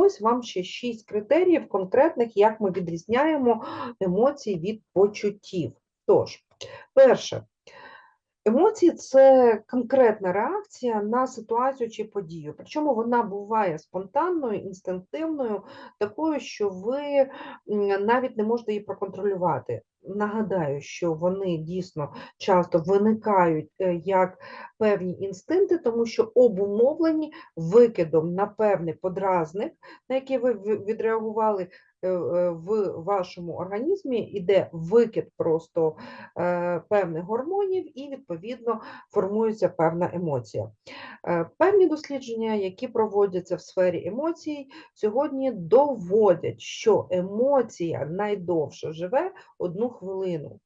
Ось вам ще шість критеріїв конкретних, як ми відрізняємо емоції від почуттів. Тож, перше, емоції це конкретна реакція на ситуацію чи подію. Причому вона буває спонтанною, інстинктивною, такою, що ви навіть не можете її проконтролювати. Нагадаю, що вони дійсно часто виникають е, як певні інстинкти, тому що обумовлені викидом на певний подразник, на який ви відреагували в вашому організмі, іде викид просто е, певних гормонів, і відповідно формується певна емоція. Е, Певні дослідження, які проводяться в сфері емоцій, сьогодні доводять, що емоція найдовше живе одну хвилину.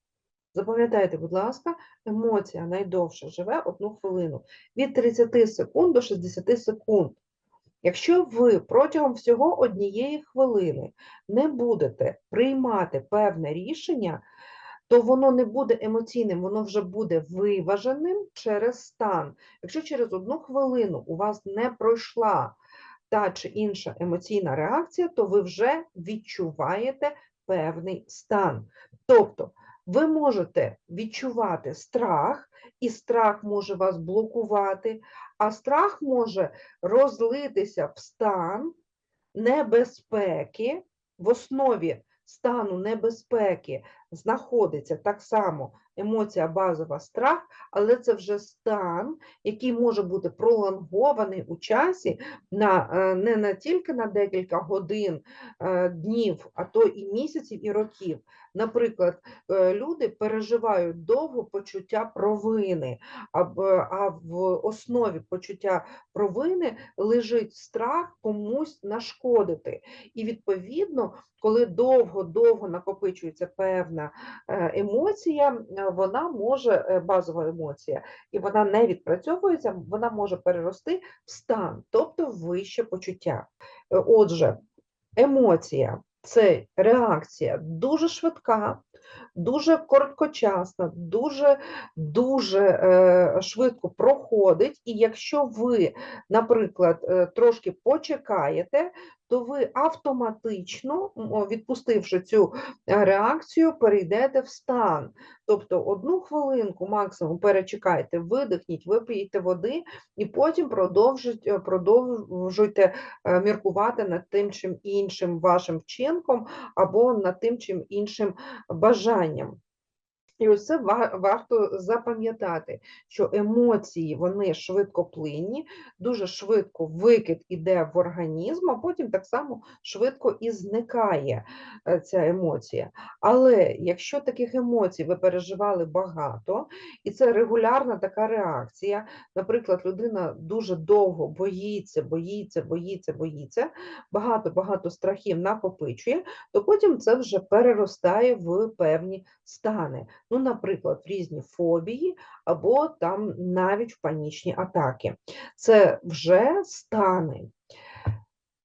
Запам'ятайте, будь ласка, емоція найдовше живе одну хвилину від 30 секунд до 60 секунд. Якщо ви протягом всього однієї хвилини не будете приймати певне рішення, то воно не буде емоційним, воно вже буде виваженим через стан. Якщо через одну хвилину у вас не пройшла та чи інша емоційна реакція, то ви вже відчуваєте певний стан. Тобто ви можете відчувати страх, і страх може вас блокувати, а страх може розлитися в стан небезпеки, в основі стану небезпеки знаходиться так само емоція базова страх, але це вже стан, який може бути пролонгований у часі на, е, не на тільки на декілька годин, е, днів, а то і місяців, і років. Наприклад, е, люди переживають довго почуття провини, а, в основі почуття провини лежить страх комусь нашкодити. І відповідно, коли довго-довго накопичується певна е, емоція, е, вона може, е, базова емоція, і вона не відпрацьовується, вона може перерости в стан, тобто в вище почуття. Отже, емоція це реакція дуже швидка, дуже короткочасна, дуже дуже е, швидко проходить. І якщо ви, наприклад, трошки почекаєте, то ви автоматично, відпустивши цю е, реакцію, перейдете в стан. Тобто одну хвилинку максимум перечекайте, видихніть, випийте води, і потім продовжуйте, продовжуйте е, міркувати над тим чим іншим вашим вчинком або над тим чим іншим бажанням. І ось це варто запам'ятати, що емоції вони швидкоплинні, дуже швидко викид іде в організм, а потім так само швидко і зникає е, ця емоція. Але якщо таких емоцій ви переживали багато, і це регулярна така реакція, наприклад, людина дуже довго боїться, боїться, боїться, боїться, багато-багато страхів накопичує, то потім це вже переростає в певні стани. Ну, наприклад, в різні фобії або там навіть панічні атаки. Це вже стани.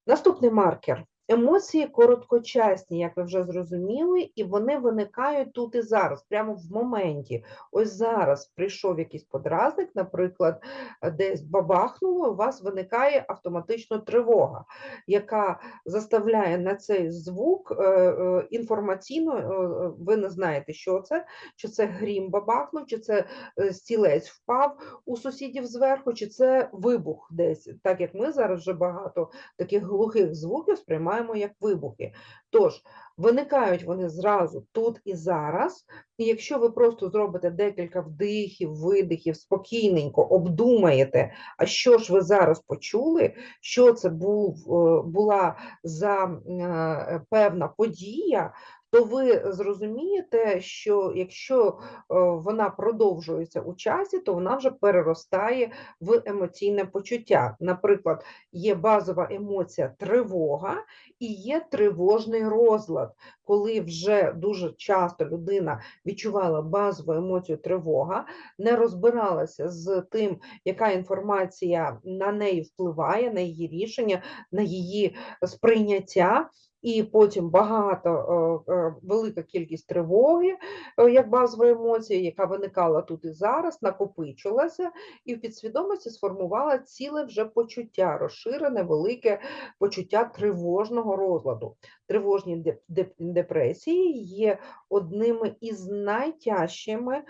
Наступний маркер. Емоції короткочасні, як ви вже зрозуміли, і вони виникають тут і зараз, прямо в моменті. Ось зараз прийшов якийсь подразник, наприклад, десь бабахнуло, у вас виникає автоматично тривога, яка заставляє на цей звук е, е, інформаційно, е, ви не знаєте, що це, чи це грім бабахнув, чи це стілець впав у сусідів зверху, чи це вибух десь, так як ми зараз вже багато таких глухих звуків сприймаємо як вибухи. Тож, виникають вони зразу тут і зараз, і якщо ви просто зробите декілька вдихів, видихів, спокійненько обдумаєте, а що ж ви зараз почули, що це був, е, була за е, певна подія, то ви зрозумієте, що якщо е, вона продовжується у часі, то вона вже переростає в емоційне почуття. Наприклад, є базова емоція тривога і є тривожний розлад, коли вже дуже часто людина відчувала базову емоцію тривога, не розбиралася з тим, яка інформація на неї впливає, на її рішення, на її сприйняття. І потім багато, е, е, велика кількість тривоги, е, як базова емоція, яка виникала тут і зараз, накопичилася, і в підсвідомості сформувала ціле вже почуття, розширене, велике почуття тривожного розладу. Тривожні деп- деп- депресії є одними із найтяжчими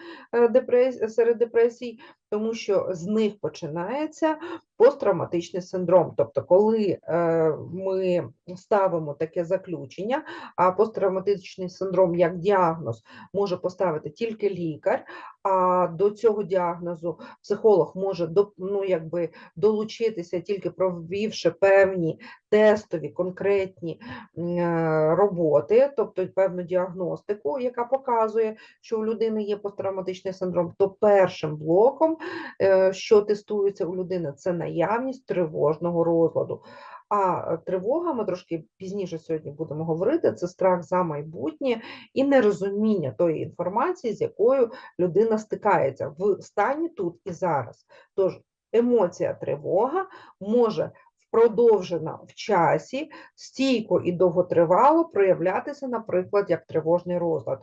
серед депресій, тому що з них починається посттравматичний синдром. Тобто, коли е, ми ставимо таке заключення, а посттравматичний синдром як діагноз може поставити тільки лікар, а до цього діагнозу психолог може до- ну, якби, долучитися тільки провівши певні тестові конкретні е, роботи, тобто певну діагностику, яка показує, що у людини є посттравматичний синдром, то першим блоком, е, що тестується у людини, це наявність тривожного розладу. А е, тривога, ми трошки пізніше сьогодні будемо говорити, це страх за майбутнє і нерозуміння тої інформації, з якою людина стикається в стані тут і зараз. Тож емоція тривога може продовжена в часі, стійко і довготривало проявлятися, наприклад, як тривожний розлад.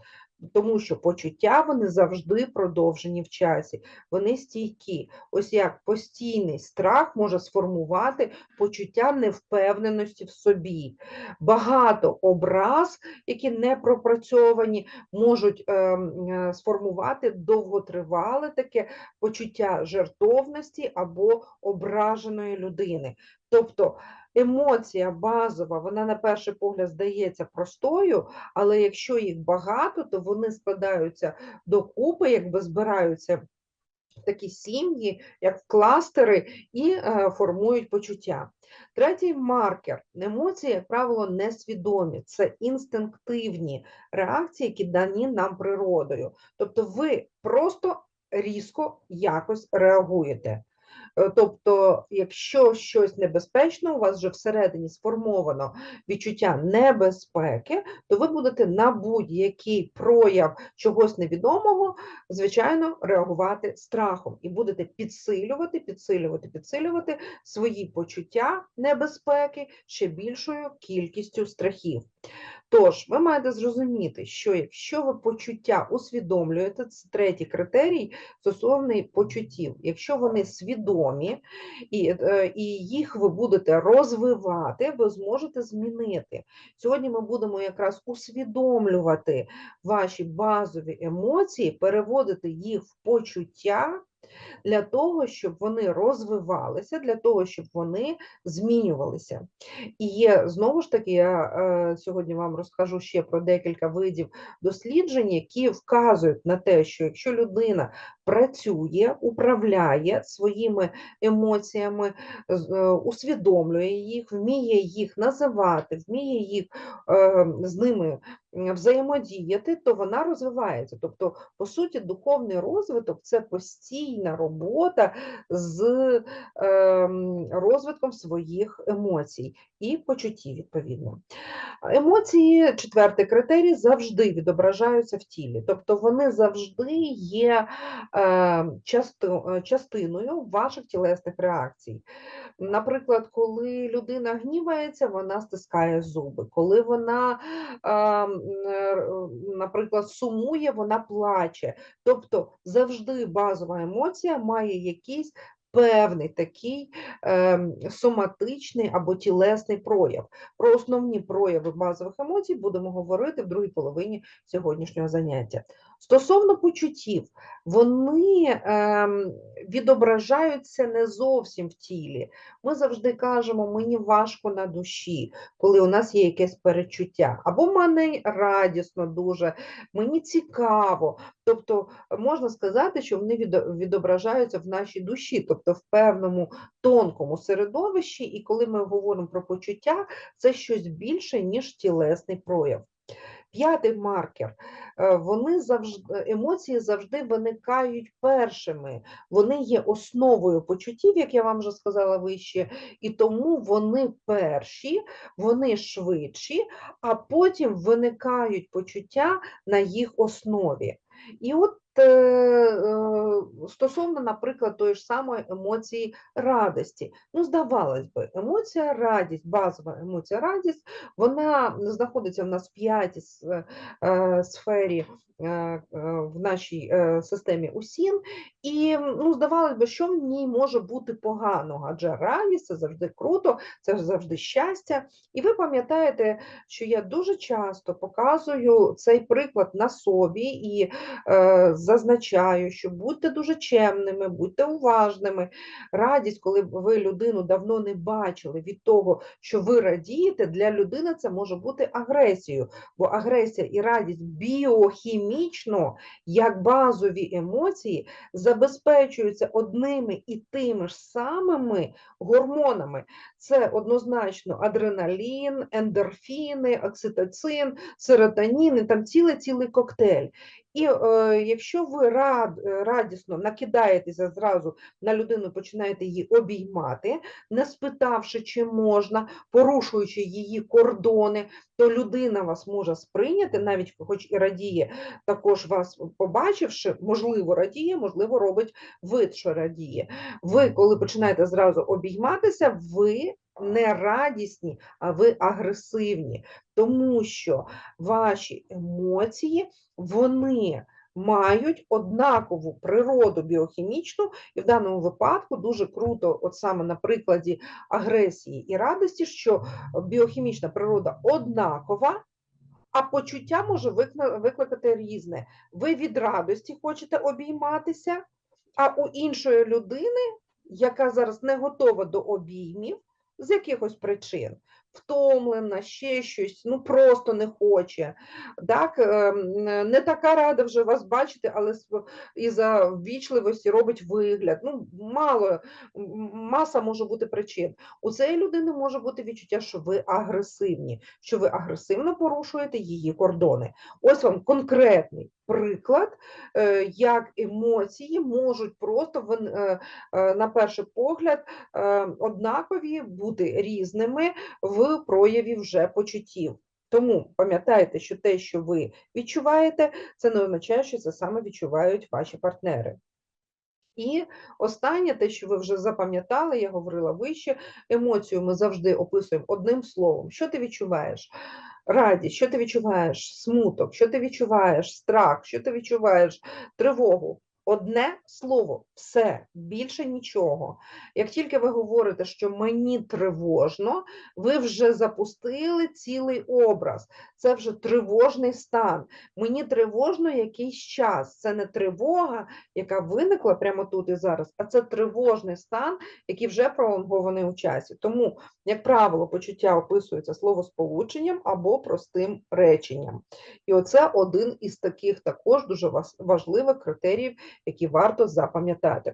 Тому що почуття вони завжди продовжені в часі, вони стійкі. Ось як постійний страх може сформувати почуття невпевненості в собі. Багато образ, які не пропрацьовані, можуть ем, е, сформувати довготривале таке почуття жертовності або ображеної людини. Тобто емоція базова, вона на перший погляд здається простою, але якщо їх багато, то вони складаються докупи, якби збираються такі сім'ї, як кластери, і е, формують почуття. Третій маркер емоції, як правило, несвідомі, це інстинктивні реакції, які дані нам природою. Тобто ви просто різко якось реагуєте. Е, Тобто, якщо щось небезпечне, у вас вже всередині сформовано відчуття небезпеки, то ви будете на будь-який прояв чогось невідомого, звичайно, реагувати страхом і будете підсилювати, підсилювати, підсилювати свої почуття небезпеки ще більшою кількістю страхів. Тож, ви маєте зрозуміти, що якщо ви почуття усвідомлюєте, це третій критерій стосовний почуттів, якщо вони свідомі і, е, і їх ви будете розвивати, ви зможете змінити. Сьогодні ми будемо якраз усвідомлювати ваші базові емоції, переводити їх в почуття. Для того, щоб вони розвивалися, для того, щоб вони змінювалися. І є знову ж таки, я е, сьогодні вам розкажу ще про декілька видів досліджень, які вказують на те, що якщо людина працює, управляє своїми емоціями, е, усвідомлює їх, вміє їх називати, вміє їх е, з ними взаємодіяти, то вона розвивається. Тобто, по суті, духовний розвиток це постійна робота з ем, розвитком своїх емоцій і почуттів, відповідно. Емоції, четвертий критерій, завжди відображаються в тілі, тобто вони завжди є е, часто- е, частиною ваших тілесних реакцій. Наприклад, коли людина гнівається, вона стискає зуби. Коли вона, е, м, е, наприклад, сумує, вона плаче. Тобто завжди базова емоція має якийсь певний такий ем, соматичний або тілесний прояв. Про основні прояви базових емоцій будемо говорити в другій половині сьогоднішнього заняття. Стосовно почуттів, вони ем, відображаються не зовсім в тілі. Ми завжди кажемо, мені важко на душі, коли у нас є якесь перечуття, або мені радісно дуже, мені цікаво. Тобто можна сказати, що вони відображаються в нашій душі, тобто в певному тонкому середовищі, і коли ми говоримо про почуття, це щось більше, ніж тілесний прояв. П'ятий маркер. е, Вони завжди, емоції завжди виникають першими. Вони є основою почуттів, як я вам вже сказала вище, і тому вони перші, вони швидші, а потім виникають почуття на їх основі. І от е, е, стосовно, наприклад, тої ж самої емоції радості. Ну, здавалось би, емоція радість, базова емоція радість, вона знаходиться в нас в п'ятій е, сфері в нашій системі УСІН. І ну, здавалось би, що в ній може бути поганого, адже радість це завжди круто, це завжди щастя. І ви пам'ятаєте, що я дуже часто показую цей приклад на собі і е, зазначаю, що будьте дуже чемними, будьте уважними. Радість, коли ви людину давно не бачили від того, що ви радієте, для людини це може бути агресією, бо агресія і радість біохімічно, як базові емоції, забезпечуються одними і тими ж самими гормонами. Це однозначно адреналін, ендорфіни, окситоцин, серотонін, там цілий цілий коктейль. І е, якщо ви рад, е, радісно накидаєтеся зразу на людину, починаєте її обіймати, не спитавши, чи можна, порушуючи її кордони, то людина вас може сприйняти, навіть хоч і радіє, також вас побачивши, можливо, радіє, можливо, робить вид, що радіє. Ви, коли починаєте зразу обійматися, ви не радісні, а ви агресивні, тому що ваші емоції вони мають однакову природу біохімічну, і в даному випадку дуже круто, от саме на прикладі агресії і радості, що біохімічна природа однакова. А почуття може викликати різне. Ви від радості хочете обійматися, а у іншої людини, яка зараз не готова до обіймів, з якихось причин, втомлена, ще щось, ну просто не хоче. Так, ем, не така рада вже вас бачити, але св- із-за ввічливості робить вигляд. Ну, мало, маса може бути причин. У цієї людини може бути відчуття, що ви агресивні, що ви агресивно порушуєте її кордони. Ось вам конкретний приклад, е, як емоції можуть просто е, е, на перший погляд однакові бути різними в прояві вже почуттів. Тому пам'ятайте, що те, що ви відчуваєте, це не означає, що це саме відчувають ваші партнери. І останнє, те, що ви вже запам'ятали, я говорила вище, емоцію ми завжди описуємо одним словом. Що ти відчуваєш? Радість, що ти відчуваєш? Смуток, що ти відчуваєш? Страх, що ти відчуваєш? Тривогу. Одне слово, все, більше нічого. Як тільки ви говорите, що мені тривожно, ви вже запустили цілий образ. Це вже тривожний стан. Мені тривожно якийсь час. Це не тривога, яка виникла прямо тут і зараз, а це тривожний стан, який вже пролонгований у часі. Тому, як правило, почуття описується словосполученням або простим реченням. І оце один із таких також дуже важливих критеріїв, які варто запам'ятати.